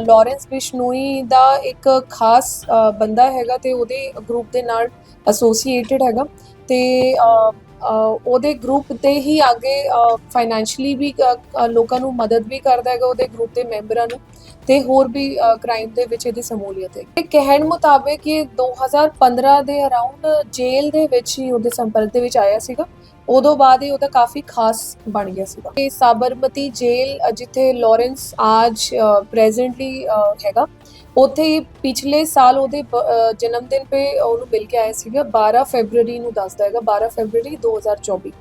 Lawrence Bishnoi ਦਾ ਇੱਕ ਖਾਸ ਬੰਦਾ ਹੈਗਾ ਤੇ ਉਹਦੇ ਗਰੁੱਪ ਦੇ ਨਾਲ ਐਸੋਸੀਏਟਡ ਹੈਗਾ ਤੇ ਉਹਦੇ ਗਰੁੱਪ ਤੇ ਹੀ ਅੱਗੇ ਫਾਈਨੈਂਸ਼ੀਅਲੀ ਵੀ ਲੋਕਾਂ ਨੂੰ ਮਦਦ ਵੀ ਕਰਦਾ ਹੈਗਾ ਉਹਦੇ ਗਰੁੱਪ ਦੇ ਮੈਂਬਰਾਂ ਨੂੰ ਤੇ ਹੋਰ ਵੀ ਕ੍ਰਾਈਮ ਦੇ ਵਿੱਚ ਇਹਦੀ ਸਮੂਲੀਅਤ ਹੈ ਇਹ ਕਹਿਣ ਮੁਤਾਬਕ ਇਹ 2015 ਦੇ ਅਰਾਊਂਡ ਜੇਲ੍ਹ ਦੇ ਵਿੱਚ ਹੀ ਉਹਦੇ ਸੰਪਰਕ ਦੇ ਵਿੱਚ ਆਇਆ ਸੀਗਾ ਉਦੋਂ ਬਾਅਦ ਇਹ ਉਹਦਾ ਕਾਫੀ ਖਾਸ ਬਣ ਗਿਆ ਸੀਗਾ ਇਹ ਸਾਬਰਮਤੀ ਜੇਲ੍ਹ ਜਿੱਥੇ ਲਾਰੈਂਸ ਆਜ ਪ੍ਰੈਜ਼ੈਂਟਲੀ ਹੈਗਾ, ਉੱਥੇ ਪਿਛਲੇ ਸਾਲ ਉਹਦੇ ਜਨਮ ਦਿਨ ਤੇ ਉਹਨੂੰ ਮਿਲ ਕੇ ਆਇਆ ਸੀਗਾ। 12 ਫੈਬਰੂਰੀ ਨੂੰ ਦੱਸਦਾ ਹੈਗਾ 12 ਫੈਬਰੂਰੀ 2024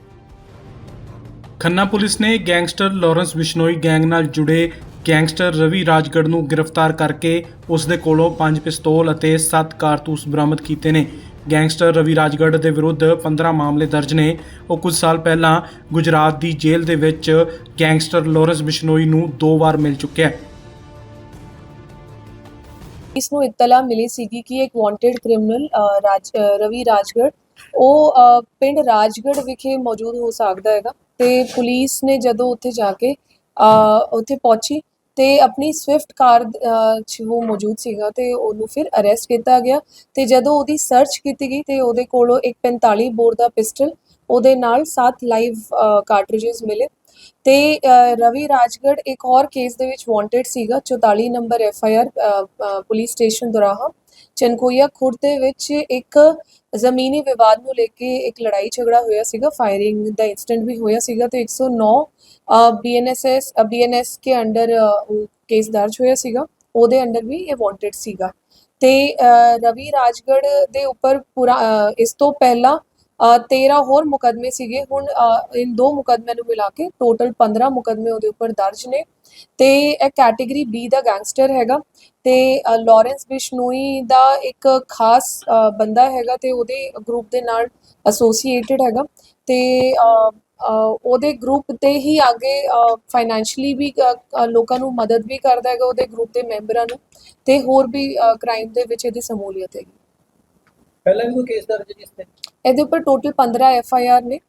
ਖੰਨਾ ਪੁਲਿਸ ਨੇ ਗੈਂਗਸਟਰ ਲਾਰੈਂਸ ਬਿਸ਼ਨੋਈ ਗੈਂਗ ਨਾਲ ਜੁੜੇ ਗੈਂਗਸਟਰ ਰਵੀ ਰਾਜਗੜ੍ਹ ਨੂੰ ਗ੍ਰਿਫਤਾਰ ਕਰਕੇ ਉਸ ਦੇ ਕੋਲੋਂ 5 ਪਿਸਤੌਲ ਅਤੇ 7 ਕਾਰਤੂਸ ਬਰਾਮਦ ਕੀਤੇ ਨੇ। ਗੈਂਗਸਟਰ ਰਵੀ ਰਾਜਗੜ੍ਹ ਦੇ ਵਿਰੁੱਧ 15 ਮਾਮਲੇ ਦਰਜ ਨੇ। ਉਹ ਕੁਝ ਸਾਲ ਪਹਿਲਾਂ ਗੁਜਰਾਤ ਦੀ ਜੇਲ੍ਹ ਦੇ ਵਿੱਚ ਗੈਂਗਸਟਰ ਲਾਰੈਂਸ ਬਿਸ਼ਨੋਈ ਨੂੰ ਦੋ ਵਾਰ ਮਿਲ ਚੁੱਕਿਆ ਹੈ। ਇਸ ਨੂੰ ਇਤਲਾ ਮਿਲੀ ਸੀਗੀ ਕਿ ਇੱਕ ਵਾਂਟਡ ਕ੍ਰਿਮੀਨਲ ਰਾਜ ਰਵੀ ਰਾਜਗੜ੍ਹ। ਉਹ ਪਿੰਡ ਰਾਜਗੜ ਵਿਖੇ ਮੌਜੂਦ ਹੋ ਸਕਦਾ ਹੈਗਾ। ਤੇ ਪੁਲਿਸ ਨੇ ਜਦੋਂ ਉੱਥੇ ਜਾ ਕੇ ਅ, ਉੱਥੇ ਪਹੁੰਚੀ ਤੇ ਆਪਣੀ ਸਵਿਫਟ ਕਾਰ 'ਚ ਉਹ ਮੌਜੂਦ ਸੀਗਾ ਤੇ ਉਹਨੂੰ ਫਿਰ ਅਰੈਸਟ ਕੀਤਾ ਗਿਆ ਤੇ ਜਦੋਂ ਉਹਦੀ ਸਰਚ ਕੀਤੀ ਗਈ ਤੇ ਉਹਦੇ ਕੋਲੋਂ ਇੱਕ 45 ਬੋਰ ਦਾ ਪਿਸਟਲ ਉਹਦੇ ਨਾਲ 7 ਲਾਈਵ ਕਾਰਟ੍ਰਿਜਸ ਮਿਲੇ ਤੇ ਰਵੀ ਰਾਜਗੜ੍ਹ ਇੱਕ ਹੋਰ ਕੇਸ ਦੇ ਵਿੱਚ ਵਾਂਟਡ ਸੀਗਾ 44 number F I R police station Doraha Chankoian Khurd ਦੇ ਵਿੱਚ ਇੱਕ ਜ਼ਮੀਨੀ ਵਿਵਾਦ ਨੂੰ ਲੈ ਕੇ ਇੱਕ ਲੜਾਈ ਝਗੜਾ ਹੋਇਆ ਸੀਗਾ ਫਾਇਰਿੰਗ ਦਾ ਇਨਸੀਡੈਂਟ ਵੀ ਹੋਇਆ ਸੀਗਾ ਤੇ 109 ਬੀਐਨਐਸਐਸ ਬੀਐਨਐਸ ਕੇ ਅੰਡਰ ਕੇਸ ਦਰਜ ਹੋਇਆ ਸੀਗਾ ਉਹਦੇ ਅੰਡਰ ਵੀ ਇਹ ਵਾਂਟਡ ਸੀਗਾ। ਤੇ ਰਵੀ ਰਾਜਗੜ੍ਹ ਦੇ ਉੱਪਰ ਪੂਰਾ ਇਸ ਤੋਂ ਪਹਿਲਾਂ ਅ, 13 ਹੋਰ ਮੁਕਦਮੇ ਸੀਗੇ ਹੁਣ ਅ, ਇਨ ਦੋ ਮੁਕਦਮਿਆਂ ਨੂੰ ਮਿਲਾ ਕੇ ਟੋਟਲ 15 ਮੁਕਦਮੇ ਉਹਦੇ ਉੱਪਰ ਦਰਜ ਨੇ। ਤੇ ਇਹ ਕੈਟਾਗਰੀ ਬੀ ਦਾ ਗੈਂਗਸਟਰ ਹੈਗਾ। ਤੇ ਲਾਰੈਂਸ ਬਿਸ਼ਨੋਈ ਦਾ ਇੱਕ ਖਾਸ ਬੰਦਾ ਹੈਗਾ ਤੇ ਉਹਦੇ ਗਰੁੱਪ ਦੇ ਨਾਲ ਐਸੋਸੀਏਟਡ ਹੈਗਾ ਤੇ ਉਹਦੇ ਗਰੁੱਪ ਤੇ ਹੀ ਅੱਗੇ ਫਾਈਨੈਂਸ਼ੀਅਲੀ ਵੀ ਲੋਕਾਂ ਨੂੰ ਮਦਦ ਵੀ ਕਰਦਾ ਹੈਗਾ ਉਹਦੇ ਗਰੁੱਪ ਦੇ ਮੈਂਬਰਾਂ ਨੂੰ ਤੇ ਹੋਰ ਵੀ ਕ੍ਰਾਈਮ ਦੇ ਵਿੱਚ ਇਹਦੀ ਸਮੂਲੀਅਤ ਹੈਗੀ। ਪਹਿਲਾਂ ਵੀ ਕੋਈ ਕੇਸ ਦਰਜ ਇਸ ਤੇ ਇਹਦੇ ਉੱਪਰ ਟੋਟਲ 15 ਐਫ ਆਈ ਆਰ ਨੇ।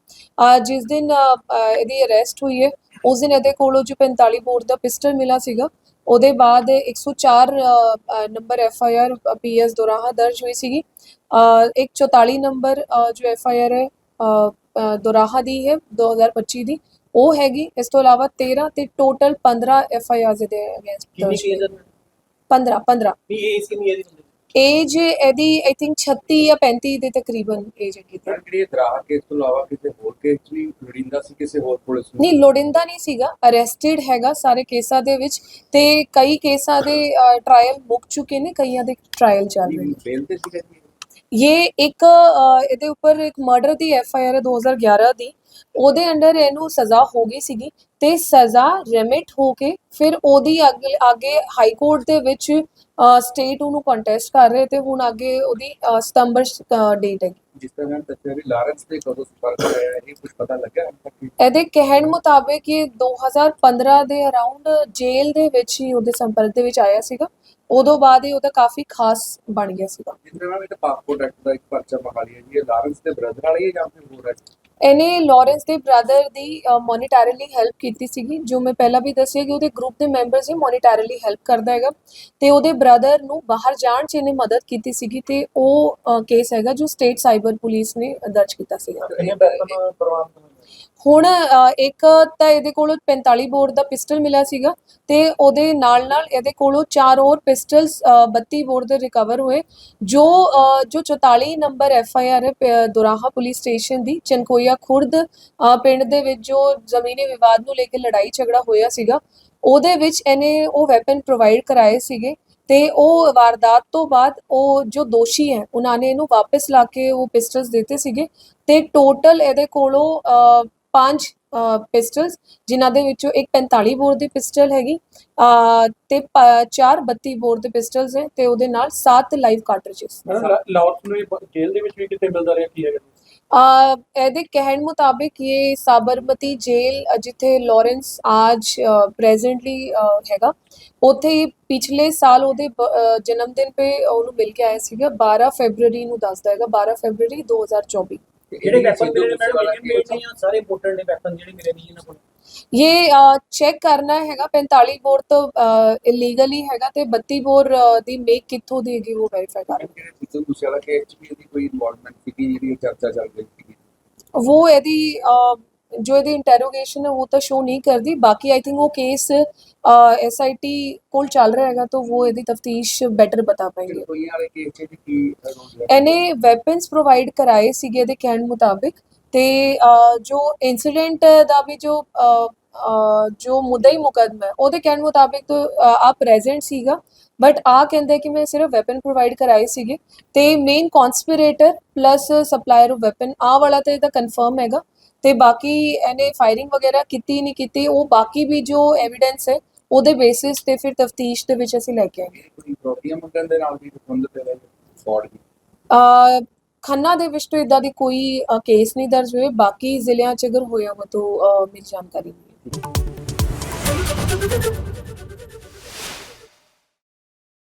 ਜਿਸ ਦਿਨ ਇਹਦੀ ਅਰੈਸਟ ਹੋਈ ਹੈ ਉਸ ਦਿਨ ਇਹਦੇ ਕੋਲੋਂ ਜੋ 45 ਬੋਰ ਦਾ ਪਿਸਟਲ ਮਿਲਾ ਸੀਗਾ ਉਹਦੇ ਬਾਅਦ 104 ਅਹ, ਅਹ, number F I R P S Doraha ਦਰਜ ਹੋਈ ਸੀਗੀ। ਅਹ, ਇੱਕ 44 ਨੰਬਰ ਜੋ ਐਫ ਆਈ ਆਰ ਹੈ ਦੁਰਾਹਾ ਦੀ ਹੈ 2025 ਦੀ। ਉਹ ਹੈਗੀ ਇਸ ਤੋਂ ਇਲਾਵਾ 13 ਤੇ ਟੋਟਲ 15 ਐਫ ਆਈ ਆਰਸ ਦੇ ਅਗੇਂਸਟ ਕਿੰਨੀ ਕੇਸ ਹੈ 15 15 ਨਹੀਂ ਇਹ ਸੀ ਨਹੀਂ ਹੁੰਦੀ ਏਜ ਇਹਦੀ ਆਈ ਥਿੰਕ 36 ਜਾਂ 35 ਦੇ ਤਕਰੀਬਨ ਏਜ ਹੈਗੀ ਜਿਹੜੀ ਇਹ ਦਰਾਹ ਕੇਸ ਤੋਂ ਇਲਾਵਾ ਕਿਸੇ ਹੋਰ ਕੇਸ ਵੀ ਲੋੜੀਂਦਾ ਸੀ ਕਿਸੇ ਹੋਰ ਪੁਲਿਸ ਨੂੰ? ਨਹੀਂ ਲੋੜਿੰਦਾ ਨਹੀਂ ਸੀਗਾ। ਅਰੈਸਟਡ ਹੈਗਾ ਸਾਰੇ ਕੇਸਾਂ ਦੇ ਵਿੱਚ ਤੇ ਕਈ ਕੇਸਾਂ ਦੇ ਟ੍ਰਾਇਲ ਮੁੱਕ ਚੁੱਕੇ ਨੇ ਕਈਆਂ ਦੇ ਟ੍ਰਾਇਲ ਚੱਲ ਰਹੇ ਨੇ। ਬੇਲ ਤੇ ਸੀ ਜੀ? ਇਹ ਇੱਕ ਅ, ਇਹਦੇ ਉੱਪਰ ਇੱਕ ਮਰਡਰ ਦੀ ਐਫ ਆਈ ਆਰ ਹੈ 2011 ਦੀ। ਉਹਦੇ ਅੰਡਰ ਇਹਨੂੰ ਸਜ਼ਾ ਹੋ ਗਈ ਸੀਗੀ ਤੇ ਸਜ਼ਾ ਰੈਮਿਟ ਹੋ ਕੇ ਫਿਰ ਉਹਦੀ ਅੱਗੇ ਹਾਈ ਕੋਰਟ ਦੇ ਵਿੱਚ ਸਟੇਟ ਉਹਨੂੰ ਕੰਟੈਸਟ ਕਰ ਰਹੇ ਤੇ ਹੁਣ ਅੱਗੇ ਉਹਦੀ ਸਤੰਬਰ ਡੇਟ ਹੈ ਜਿਸ ਤਰ੍ਹਾਂ ਮੈਂ ਦੱਸਿਆ ਵੀ ਲਾਰੈਂਸ ਦੇ ਕਦੋਂ ਸੰਪਰਕ ਹੋਇਆ ਇਹ ਕੁਝ ਪਤਾ ਲੱਗਿਆ ਹੁਣ ਤੱਕ ਵੀ? ਇਹਦੇ ਕਹਿਣ ਮੁਤਾਬਕ ਇਹ 2015 ਦੇ ਅਰਾਊਂਡ ਜੇਲ੍ਹ ਦੇ ਵਿੱਚ ਹੀ ਉਹਦੇ ਸੰਪਰਕ ਦੇ ਵਿੱਚ ਆਇਆ ਸੀਗਾ ਉਦੋਂ ਬਾਅਦ ਇਹ ਉਹਦਾ ਕਾਫੀ ਖਾਸ ਬਣ ਗਿਆ ਸੀਗਾ। ਜਿਸ ਤਰ੍ਹਾਂ ਮੈਂ ਪਾਸਪੋਰਟ ਐਕਟ ਦਾ ਇੱਕ ਪਰਚਾ ਪਕਾ ਲਿਆ ਜੀ। ਇਹ ਲਾਰੈਂਸ ਦੇ ਬ੍ਰਦਰ ਵਾਲੀ ਹੈ ਜਾਂ ਫਿਰ ਹੋਰ ਹੈ? ਇਹਨੇ ਲਾਰੈਂਸ ਦੇ ਬ੍ਰਦਰ ਦੀ ਮੋਨਿਟੈਰੀਲੀ ਹੈਲਪ ਕੀਤੀ ਸੀਗੀ। ਜੋ ਮੈਂ ਪਹਿਲਾਂ ਵੀ ਦੱਸਿਆ ਕਿ ਉਹਦੇ ਗਰੁੱਪ ਦੇ ਮੈਂਬਰਸ ਹੀ ਮੋਨਿਟੈਰੀਲੀ ਹੈਲਪ ਕਰਦਾ ਹੈਗਾ। ਤੇ ਉਹਦੇ ਬ੍ਰਦਰ ਨੂੰ ਬਾਹਰ ਜਾਣ 'ਚ ਇਹਨੇ ਮਦਦ ਕੀਤੀ ਸੀਗੀ ਤੇ ਉਹ ਕੇਸ ਹੈਗਾ ਜੋ ਸਟੇਟ ਸਾਈਬਰ ਪੁਲਿਸ ਨੇ ਦਰਜ ਕੀਤਾ ਸੀਗਾ। ਕਿੰਨੇ ਪੈਸੇ ਪ੍ਰਵਾਨ ਹੁਣ ਇੱਕ ਤਾਂ ਇਹਦੇ ਕੋਲੋਂ 45 ਬੋਰ ਦਾ ਪਿਸਟਲ ਮਿਲਿਆ ਸੀਗਾ ਤੇ ਉਹਦੇ ਨਾਲ ਨਾਲ ਇਹਦੇ ਕੋਲੋਂ ਚਾਰ ਹੋਰ ਪਿਸਟਲਸ 32 ਬੋਰ ਦੇ ਰਿਕਵਰ ਹੋਏ ਜੋ ਅ, ਜੋ 44 ਨੰਬਰ ਐਫ ਆਈ ਆਰ ਹੈ ਪ- ਦੁਰਾਹਾ ਪੁਲਿਸ ਸਟੇਸ਼ਨ ਦੀ ਚਨਕੋਈਆ ਖੁਰਦ ਪਿੰਡ ਦੇ ਵਿੱਚ ਜੋ ਜ਼ਮੀਨੀ ਵਿਵਾਦ ਨੂੰ ਲੈ ਕੇ ਲੜਾਈ ਝਗੜਾ ਹੋਇਆ ਸੀਗਾ ਉਹਦੇ ਵਿੱਚ ਇਹਨੇ ਉਹ ਵੈਪਨ ਪ੍ਰੋਵਾਈਡ ਕਰਾਏ ਸੀਗੇ ਤੇ ਉਹ ਵਾਰਦਾਤ ਤੋਂ ਬਾਅਦ ਉਹ ਜੋ ਦੋਸ਼ੀ ਹੈ ਉਹਨਾਂ ਨੇ ਇਹਨੂੰ ਵਾਪਸ ਲਾ ਕੇ ਉਹ ਪਿਸਟਲਸ ਦਿੱਤੇ ਸੀਗੇ ਤੇ ਟੋਟਲ ਇਹਦੇ ਕੋਲੋਂ ਪੰਜ ਪਿਸਟਲਸ ਜਿਨ੍ਹਾਂ ਦੇ ਵਿੱਚੋਂ ਇੱਕ 45 ਬੋਰ ਦੀ ਪਿਸਟਲ ਹੈਗੀ ਤੇ ਚਾਰ 32 ਬੋਰ ਦੇ ਪਿਸਟਲਸ ਹੈ ਤੇ ਉਹਦੇ ਨਾਲ 7 ਲਾਈਵ ਕਾਰਟ੍ਰਿਜਸ ਲਾਹੌਰ ਨੂੰ ਜੇਲ੍ਹ ਦੇ ਵਿੱਚ ਵੀ ਕਿਤੇ ਮਿਲਦਾ ਰਿਹਾ ਕੀ ਹੈਗਾ? ਅ, ਇਹਦੇ ਕਹਿਣ ਮੁਤਾਬਕ ਇਹ ਸਾਬਰਮਤੀ ਜੇਲ੍ਹ ਅ, ਜਿੱਥੇ ਲਾਰੈਂਸ ਆਜ ਪ੍ਰੈਜ਼ੈਂਟਲੀ ਹੈਗਾ ਉੱਥੇ ਹੀ ਪਿਛਲੇ ਸਾਲ ਉਹਦੇ ਜਨਮ ਦਿਨ ਤੇ ਉਹਨੂੰ ਮਿਲ ਕੇ ਆਇਆ ਸੀਗਾ 12 ਫੈਬਰੂਰੀ ਨੂੰ ਦੱਸਦਾ ਹੈਗਾ 12 ਫੈਬਰੂਰੀ 2024 ਜਿਹੜੇ ਵੈਪਨ ਮਿਲੇ ਨੇ ਮੈਡਮ ਇੰਡੀਅਨ ਮੇਡ ਨੇ ਸਾਰੇ ਇੰਪੋਰਟਡ ਨੇ ਵੈਪਨ ਜਿਹੜੇ ਮਿਲੇ ਨੇ ਇਹਨਾਂ ਕੋਲ। ਇਹ ਚੈੱਕ ਕਰਨਾ ਹੈਗਾ 45 ਬੋਰ ਤੋਂ ਇਲੀਗਲੀ ਹੈਗਾ ਤੇ 32 ਬੋਰ ਦੀ ਮੇਕ ਕਿੱਥੋਂ ਦੀ ਹੈਗੀ ਉਹ ਵੈਰੀਫਾਈ ਕਰ। ਰਹੇ ਜਿੱਦਾਂ ਤੁਸੀਂ ਵਾਲਾ ਕੇਸ ਵੀ ਇਹਦੀ ਕੋਈ ਇਨਵੋਲਵਮੈਂਟ ਸੀ ਜਿਹੜੀ ਚਰਚਾ ਚੱਲ ਰਹੀ ਸੀ ਉਹ ਇਹਦੀ जो यदि इंटेरोगेशन है वो तो शो नहीं कर दी बाकी आई थिंक वो केस एस आई टी कोल चल रहा हैगा तो वो यदि तफ्तीश बेटर बता पाएंगे ਕੋਈ ਵਾਲੇ ਕੇਸ 'ਚ ਵੀ ਕੀ ਰੋਲ ਹੈ ਇਹਨੇ ਵੈਪਨਸ ਪ੍ਰੋਵਾਈਡ ਕਰਾਏ ਸੀਗੇ ਦੇ ਕਹਿਣ ਮੁਤਾਬਿਕ ਤੇ ਅ, ਜੋ ਇਨਸੀਡੈਂਟ ਦਾ ਵੀ ਜੋ ਅ, ਅ, ਜੋ ਮੁੱਦਈ ਮੁਕਦਮਾ ਹੈ ਉਹਦੇ ਕਹਿਣ ਮੁਤਾਬਿਕ ਤਾਂ ਅ, ਆ ਪ੍ਰੈਜ਼ੈਂਟ ਸੀਗਾ ਬਟ ਆ ਕਹਿੰਦੇ ਕਿ ਮੈਂ ਸਿਰਫ ਵੈਪਨ ਪ੍ਰੋਵਾਈਡ ਕਰਾਏ ਸੀਗੇ ਤੇ main conspirator plus supplier of weapon ਆ ਵਾਲਾ ਤੇ ਇਹਦਾ ਕਨਫਰਮ ਹੈਗਾ ਤੇ ਬਾਕੀ ਇਹਨੇ ਫਾਇਰਿੰਗ ਵਗੈਰਾ ਕੀਤੀ ਨਹੀਂ ਕੀਤੀ ਉਹ ਬਾਕੀ ਵੀ ਜੋ ਐਵੀਡੈਂਸ ਹੈ ਉਹਦੇ ਬੇਸਿਸ ਤੇ ਫਿਰ ਤਫਤੀਸ਼ ਦੇ ਵਿੱਚ ਅਸੀਂ ਲੈ ਕੇ ਆਏ। ਕੋਈ ਪ੍ਰੋਪਰਟੀਆਂ ਮੰਗਣ ਦੇ ਨਾਲ ਵੀ ਸੰਬੰਧਿਤ ਹੈ ਫਰਾਡ ਦੀ ਅ, ਖੰਨਾ ਦੇ ਵਿੱਚ ਤਾਂ ਇਦਾਂ ਦੀ ਕੋਈ ਕੇਸ ਨਹੀਂ ਦਰਜ ਹੋਏ ਬਾਕੀ ਜ਼ਿਲ੍ਹਿਆਂ 'ਚ ਅਗਰ ਹੋਇਆ ਹੋ ਤਾਂ ਮੇਰੀ ਜਾਣਕਾਰੀ ਨਹੀਂ ਹੈ।